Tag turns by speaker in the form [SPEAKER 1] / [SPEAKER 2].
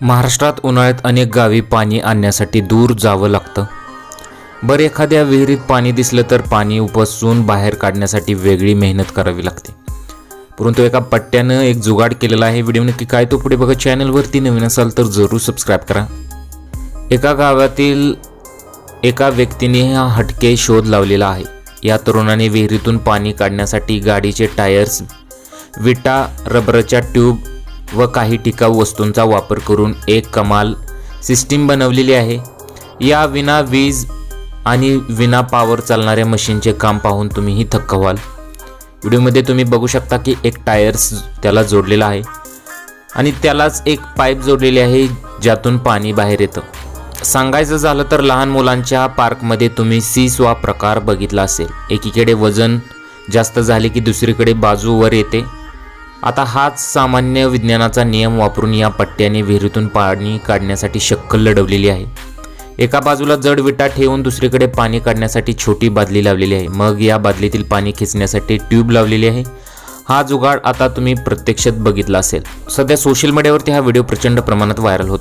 [SPEAKER 1] महाराष्ट्रात उन्हाळ्यात अनेक गावी पाणी आणण्यासाठी दूर जावं लागतं. बरं एखाद्या विहिरीत पाणी दिसलं तर पाणी उपसून बाहेर काढण्यासाठी वेगळी मेहनत करावी लागते. परंतु एका पट्ट्यानं एक जुगाड केलेला आहे व्हिडिओ नक्की काय तो पुढे बघा चॅनलवरती नवीन असाल तर जरूर सबस्क्राईब करा. एका गावातील एका व्यक्तीने हा हटके शोध लावलेला आहे. या तरुणाने विहिरीतून पाणी काढण्यासाठी गाडीचे टायर्स विटा रबरच्या ट्यूब व काही टिकाऊ वस्तूंचा वापर करून एक कमाल सिस्टीम बनवलेली आहे. या विना वीज आणि विना पॉवर चालणाऱ्या मशीनचे काम पाहून तुम्हीही थक्क व्हाल. व्हिडिओमध्ये तुम्ही बघू शकता की एक टायर्स त्याला जोडलेला आहे आणि त्यालाच एक पाईप जोडलेली आहे ज्यातून पाणी बाहेर येतं. सांगायचं झालं तर लहान मुलांच्या पार्कमध्ये तुम्ही सीस वा प्रकार बघितला असेल. एकीकडे वजन जास्त झाले की दुसरीकडे बाजूवर येते. आता हाच सामान्य विज्ञानाचा नियम वापरून या पट्ट्याने विहिरीतून पाणी काढण्यासाठी शक्कल लढवलेली आहे. एका बाजूला जड विटा ठेवून दुसरीकडे पाणी काढण्यासाठी छोटी बादली लावलेली आहे. मग या बादलीतील पाणी खेचण्यासाठी ट्यूब लावलेली आहे. हा जुगाड आता तुम्ही प्रत्यक्षात बघितला असेल. सध्या सोशल मीडियावरती हा व्हिडिओ प्रचंड प्रमाणात व्हायरल होतो